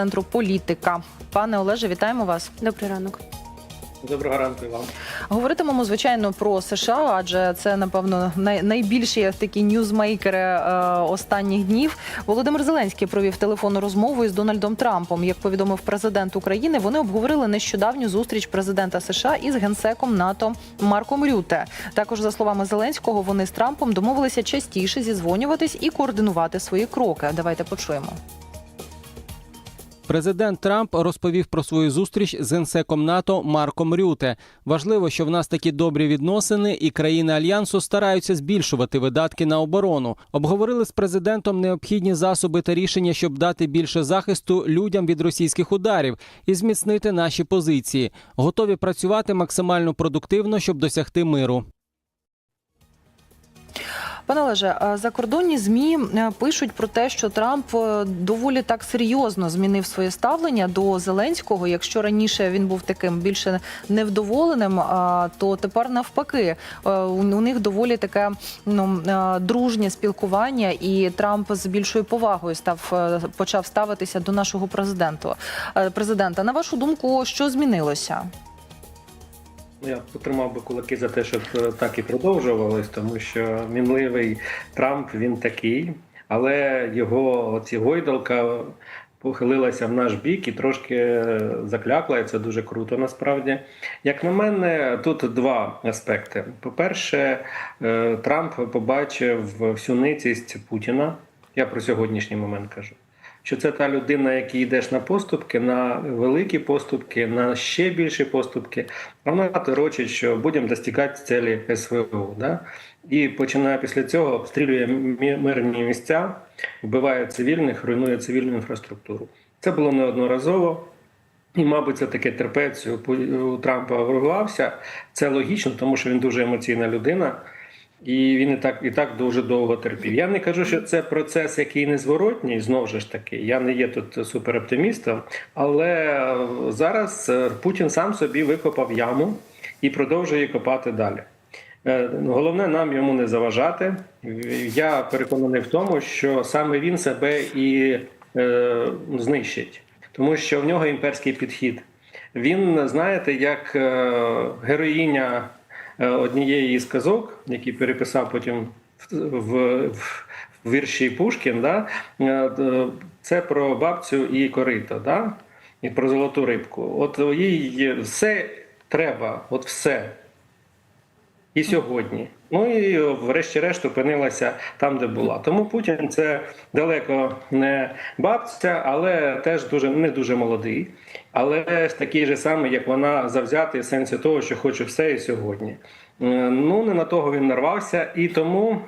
центру політика. Пане Олеже, вітаємо вас. Добрий ранок. Доброго ранку і вам. Говоритимемо звичайно про США, адже це напевно най- найбільші такі ньюзмейкери е, останніх днів. Володимир Зеленський провів телефонну розмову із Дональдом Трампом. Як повідомив президент України, вони обговорили нещодавню зустріч президента США із генсеком НАТО Марком Рюте. Також за словами Зеленського, вони з Трампом домовилися частіше зізвонюватись і координувати свої кроки. Давайте почуємо. Президент Трамп розповів про свою зустріч з генсеком НАТО Марком Рюте. Важливо, що в нас такі добрі відносини, і країни альянсу стараються збільшувати видатки на оборону. Обговорили з президентом необхідні засоби та рішення, щоб дати більше захисту людям від російських ударів і зміцнити наші позиції. Готові працювати максимально продуктивно, щоб досягти миру. Пане Олеже, закордонні змі е, пишуть про те, що Трамп е, доволі так серйозно змінив своє ставлення до Зеленського. Якщо раніше він був таким більше невдоволеним, то тепер навпаки е, у них доволі таке ну е, дружнє спілкування, і Трамп з більшою повагою став е, почав ставитися до нашого президента. Е, Президента, на вашу думку, що змінилося? Я потримав би кулаки за те, щоб е, так і продовжувалось, тому що мінливий Трамп він такий, але його оці гойдалка похилилася в наш бік і трошки е, заклякла, і це дуже круто насправді. Як на мене, тут два аспекти. По-перше, е, Трамп побачив всю ницість Путіна. Я про сьогоднішній момент кажу. Що це та людина, якій йдеш на поступки, на великі поступки, на ще більші поступки, вона торочить, що будемо достигати цілі СВО. Да? І починає після цього обстрілює мирні місця, вбиває цивільних, руйнує цивільну інфраструктуру. Це було неодноразово. І, мабуть, це таке терпець у Трампа вирвався. Це логічно, тому що він дуже емоційна людина. І він і так і так дуже довго терпів. Я не кажу, що це процес, який незворотній, знову ж таки. Я не є тут супероптимістом, але е, зараз е, Путін сам собі викопав яму і продовжує копати далі. Е, Головне нам йому не заважати. Я переконаний в тому, що саме він себе і е, знищить, тому що в нього імперський підхід. Він, знаєте, як е, героїня однієї із казок, які переписав потім в, в, вірші Пушкін, да? е, це про бабцю і корито, да? і про золоту рибку. От їй все треба, от все. І сьогодні. Ну і врешті-решт опинилася там, де була. Тому Путін це далеко не бабця, але теж дуже не дуже молодий, але такий же самий, як вона завзятий в сенсі того, що хоче все і сьогодні. Е, Ну не на того він нарвався, і тому,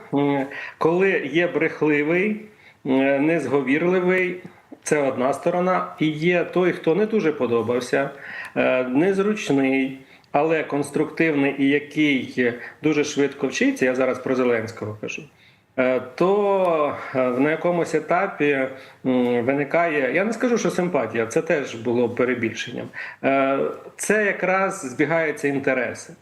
коли є брехливий, е, незговірливий. Це одна сторона, і є той, хто не дуже подобався, е, незручний, але конструктивний і який дуже швидко вчиться. Я зараз про Зеленського кажу. е, То е, на якомусь етапі виникає, я не скажу, що симпатія, це теж було перебільшенням. Е, Це якраз збігаються інтереси.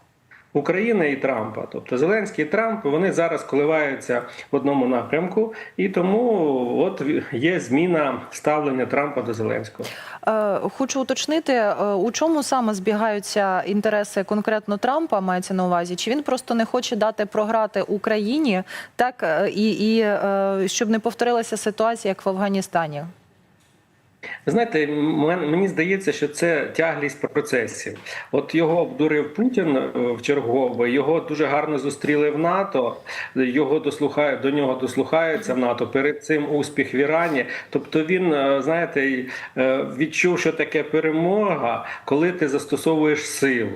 України і Трампа, тобто Зеленський і Трамп, вони зараз коливаються в одному напрямку, і тому от є зміна ставлення Трампа до Зеленського. Е, Хочу уточнити, е, у чому саме збігаються інтереси конкретно Трампа, мається на увазі? Чи він просто не хоче дати програти Україні, так е, і, і щоб не повторилася ситуація, як в Афганістані? Знаєте, мені здається, що це тяглість процесів. От його обдурив Путін е, в чергове, його дуже гарно зустріли в НАТО. Його дослухає до нього дослухаються в НАТО. Перед цим успіх в Ірані. Тобто він, е, знаєте, е, відчув, що таке перемога, коли ти застосовуєш силу.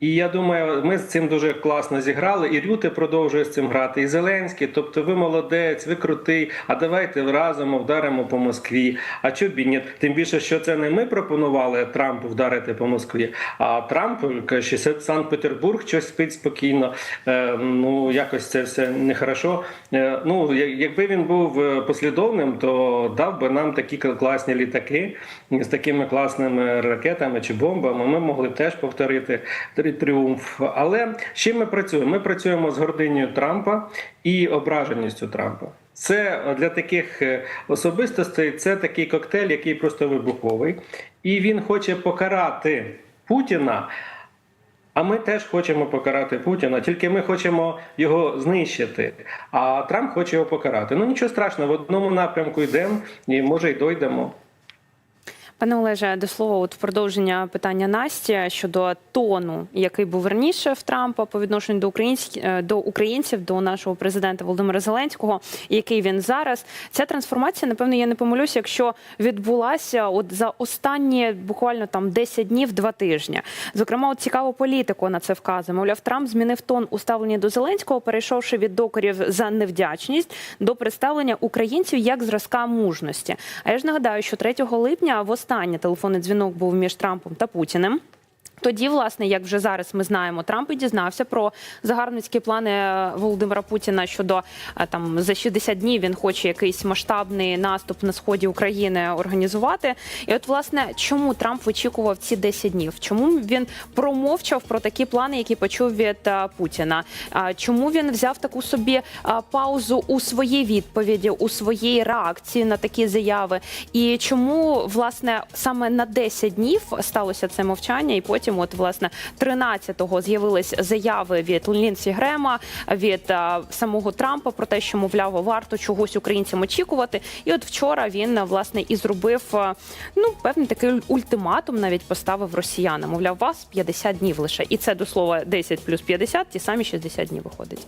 І я думаю, ми з цим дуже класно зіграли, і Рюте продовжує з цим грати, і Зеленський. Тобто, ви молодець, ви крутий. А давайте разом вдаримо по Москві. А чого б і ні? Тим більше, що це не ми пропонували Трампу вдарити по Москві, а Трамп каже, що Санкт-Петербург щось спить спокійно. Е, ну якось це все нехорошо. Е, ну, якби він був е, послідовним, то дав би нам такі класні літаки з такими класними ракетами чи бомбами. Ми могли б теж повторити тріумф. Але з чим ми працюємо? Ми працюємо з гординею Трампа і ображеністю Трампа. Це для таких е, особистостей це такий коктейль, який просто вибуховий, і він хоче покарати Путіна. А ми теж хочемо покарати Путіна, тільки ми хочемо його знищити. А Трамп хоче його покарати. Ну нічого страшного, в одному напрямку йдемо і може й дойдемо. Пане Олеже, до слова, от продовження питання Насті щодо тону, який був раніше в Трампа по відношенню до українських до українців, до нашого президента Володимира Зеленського, і який він зараз. Ця трансформація, напевно, я не помилюся, якщо відбулася от за останні буквально там 10 днів, два тижні. Зокрема, от цікаву політику на це вказує. Мовляв, Трамп змінив тон у ставленні до Зеленського, перейшовши від докорів за невдячність до представлення українців як зразка мужності. А я ж нагадаю, що 3 липня в останній телефонний дзвінок був між Трампом та Путіним. Тоді, власне, як вже зараз ми знаємо, Трамп і дізнався про загарбницькі плани е, Володимира Путіна щодо е, там за 60 днів він хоче якийсь масштабний наступ на сході України організувати. І от, власне, чому Трамп вичікував ці 10 днів? Чому він промовчав про такі плани, які почув від е, Путіна? Чому він взяв таку собі паузу у своїй відповіді, у своїй реакції на такі заяви? І чому власне саме на 10 днів сталося це мовчання, і потім, от власне, 13-го з'явились заяви від Лінсі Грема, від а, самого Трампа про те, що мовляв, варто чогось українцям очікувати. І от вчора він власне і зробив ну певний такий ультиматум, навіть поставив росіянам. Мовляв, вас 50 днів лише, і це до слова 10 плюс 50, ті самі 60 днів виходить.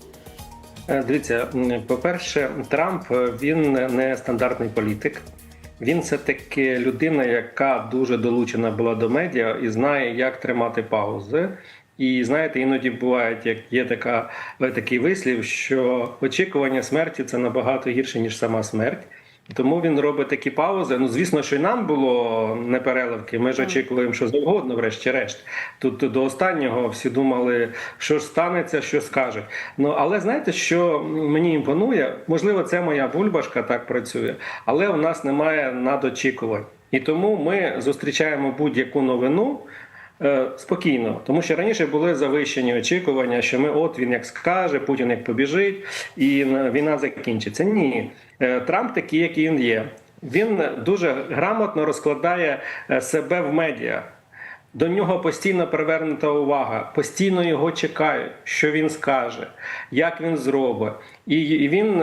Е, Дивіться, по-перше, Трамп е, він не стандартний політик. Він все таки людина, яка дуже долучена була до медіа і знає, як тримати паузи. І знаєте, іноді буває, як є така е, такий вислів, що очікування смерті це набагато гірше ніж сама смерть. Тому він робить такі паузи. Ну, звісно, що й нам було непереливки. Ми ж очікуємо, що завгодно, врешті-решт. Тут до останнього всі думали, що ж станеться, що скаже. Ну але знаєте, що мені імпонує? Можливо, це моя бульбашка так працює, але у нас немає надочікувань. І тому ми зустрічаємо будь-яку новину. Е, Спокійно, тому що раніше були завищені очікування, що ми от він як скаже, Путін як побіжить, і е, війна закінчиться. Ні, Е, Трамп такий, який він є. Він дуже грамотно розкладає себе в медіа. До нього постійно привернута увага, постійно його чекають, що він скаже, як він зробить. І, він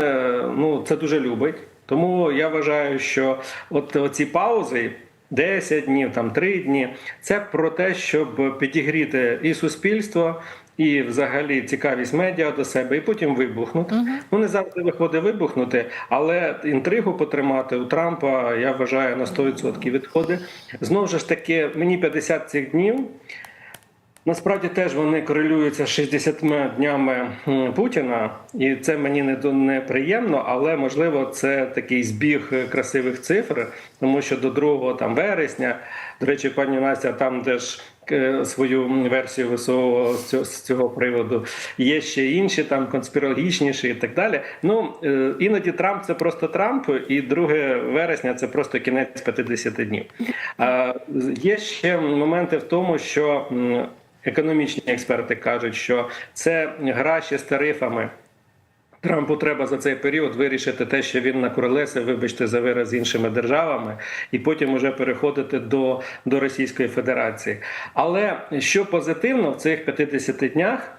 ну, це дуже любить. Тому я вважаю, що от ці паузи. 10 днів, там 3 дні. Це про те, щоб підігріти і суспільство, і взагалі цікавість медіа до себе, і потім вибухнути. Ну не завжди виходить вибухнути, але інтригу потримати у Трампа я вважаю на 100% відходить. Знову ж таки, мені 50 цих днів. Насправді теж вони корелюються з 60 днями Путіна, і це мені не неприємно, але можливо це такий збіг е, красивих цифр, тому що до 2 там вересня, до речі, пані Настя там теж е, свою версію цього, з цього приводу. Є ще інші там конспірологічніші і так далі. Ну е, іноді Трамп це просто Трамп, і 2 вересня це просто кінець 50 днів. А, є ще моменти в тому, що. Економічні експерти кажуть, що це гра ще з тарифами. Трампу треба за цей період вирішити те, що він накуролесив, вибачте за вираз з іншими державами, і потім уже переходити до, до Російської Федерації. Але що позитивно в цих 50 днях?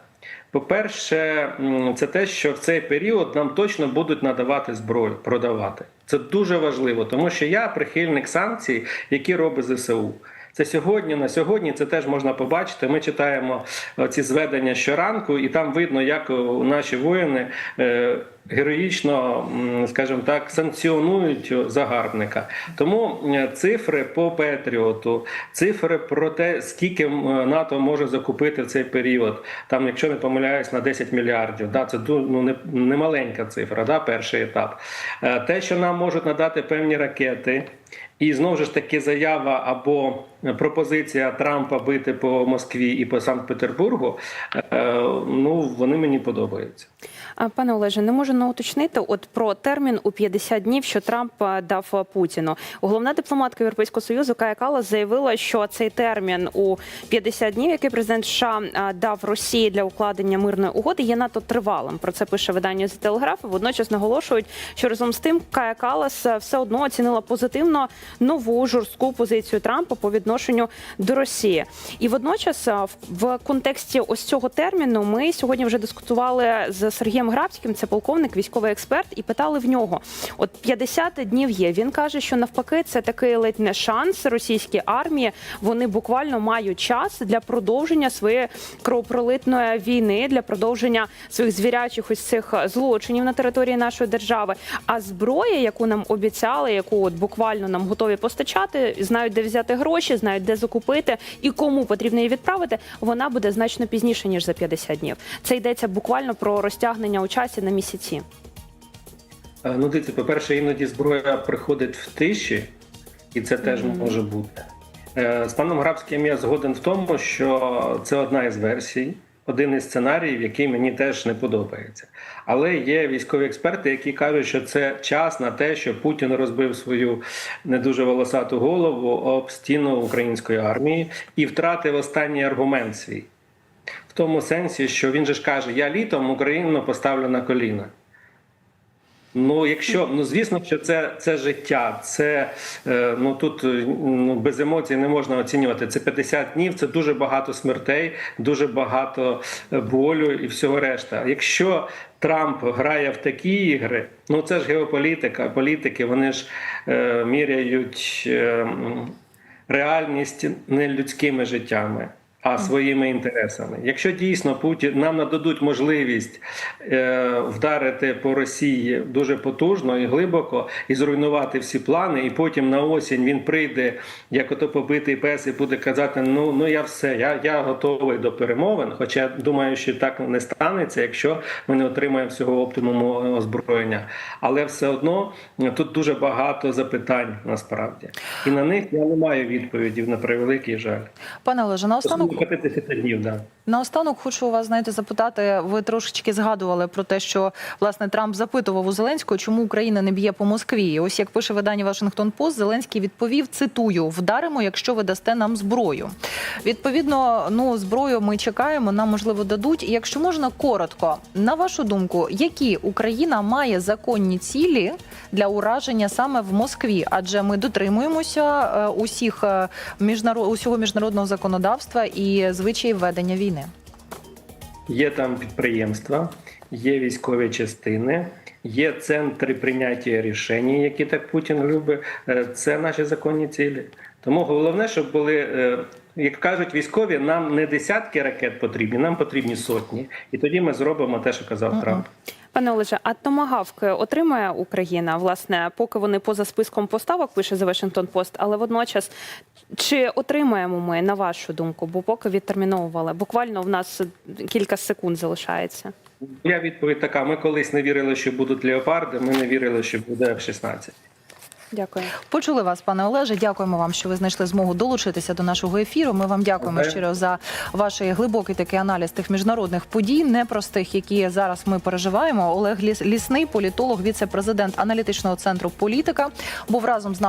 По-перше, це те, що в цей період нам точно будуть надавати зброю, продавати. Це дуже важливо, тому що я прихильник санкцій, які робить ЗСУ. Це сьогодні на сьогодні це теж можна побачити. Ми читаємо е, ці зведення щоранку, і там видно, як е, наші воїни е, героїчно, скажімо так, санкціонують загарбника. Тому цифри по Петріоту, цифри про те, скільки НАТО може закупити в цей період, там, якщо не помиляюсь, на 10 мільярдів. Да, це ну, не, не маленька цифра, да, перший етап. Те, що нам можуть надати певні ракети. І знову ж таки заява або пропозиція Трампа бити по Москві і по Санкт-Петербургу. е, Ну вони мені подобаються. Пане Олеже, не можу не уточнити от про термін у 50 днів, що Трамп е, дав е, Путіну. Головна дипломатка Європейського союзу Кая Калас заявила, що цей термін у 50 днів, який президент США е, дав Росії для укладення мирної угоди, є надто тривалим. Про це пише видання The Telegraph. Водночас наголошують, що разом з тим Кая Калас все одно оцінила позитивно нову жорстку позицію Трампа по відношенню до Росії. І водночас в контексті ось цього терміну ми сьогодні вже дискутували з Сергієм Грабським, це полковник, військовий експерт, і питали в нього: от 50 днів є. Він каже, що навпаки, це такий ледь не шанс російській армії. Вони буквально мають час для продовження своєї кровопролитної війни, для продовження своїх звірячих ось цих злочинів на території нашої держави. А зброя, яку нам обіцяли, яку от буквально нам готові постачати, знають, де взяти гроші, знають, де закупити і кому потрібно її відправити, вона буде значно пізніше ніж за 50 днів. Це йдеться буквально про розтягнення у часі на місяці. Е, Ну, дивіться, по-перше, іноді зброя приходить в тиші, і це теж може бути. Е, З паном Грабським я згоден в тому, що це одна із версій, один із сценаріїв, який мені теж не подобається. Але є військові експерти, які кажуть, що це час на те, що Путін розбив свою не дуже волосату голову об стіну української армії і втратив останній аргумент свій. Тому сенсі, що він же ж каже: я літом Україну поставлю на коліна. Ну, якщо ну звісно, що це, це життя, це е, ну тут е, ну, без емоцій не можна оцінювати. Це 50 днів, це дуже багато смертей, дуже багато е, болю і всього решта. Якщо Трамп грає в такі ігри, ну це ж геополітика, політики, вони ж е, міряють е, реальність не людськими життями. А своїми інтересами. Якщо дійсно Путін нам нададуть можливість е, вдарити по Росії дуже потужно і глибоко і зруйнувати всі плани, і потім на осінь він прийде, як ото побитий пес, і буде казати: Ну ну я все, я, я готовий до перемовин. Хоча думаю, що так не станеться, якщо ми не отримаємо всього оптимуму озброєння. Але все одно е, тут дуже багато запитань насправді, і на них я не маю відповідів на превеликий жаль. Пане Олеже, наостанок 50 днів, да. Наостанок хочу у вас знаєте запитати. Ви трошечки згадували про те, що власне Трамп запитував у Зеленського, чому Україна не б'є по Москві. І Ось як пише видання Вашингтон Пост, Зеленський відповів: цитую: вдаримо, якщо ви дасте нам зброю. Відповідно, ну зброю ми чекаємо, нам можливо дадуть. І Якщо можна коротко, на вашу думку, які Україна має законні цілі для ураження саме в Москві? Адже ми дотримуємося е, усіх е, міжнарод... усього міжнародного законодавства і звичаїв ведення війни. Є там підприємства, є військові частини, є центри прийняття рішень, які так Путін любить. Е, Це наші законні цілі. Тому головне, щоб були, е, як кажуть військові, нам не десятки ракет потрібні, нам потрібні сотні. І тоді ми зробимо те, що казав Трамп. Пане Олеже, а томагавки отримає Україна, власне, поки вони поза списком поставок, пише The Washington Post, але водночас чи отримаємо ми, на вашу думку, бо поки відтерміновували? Буквально в нас кілька секунд залишається. Я відповідь така: ми колись не вірили, що будуть леопарди. Ми не вірили, що буде F-16. Дякую. Почули вас, пане Олеже. Дякуємо вам, що ви знайшли змогу долучитися до нашого ефіру. Ми вам дякуємо okay. щиро за ваш глибокий такий аналіз тих міжнародних подій, непростих, які зараз ми переживаємо. Олег Ліс- Лісний, політолог, віце-президент аналітичного центру політика, був разом з нами.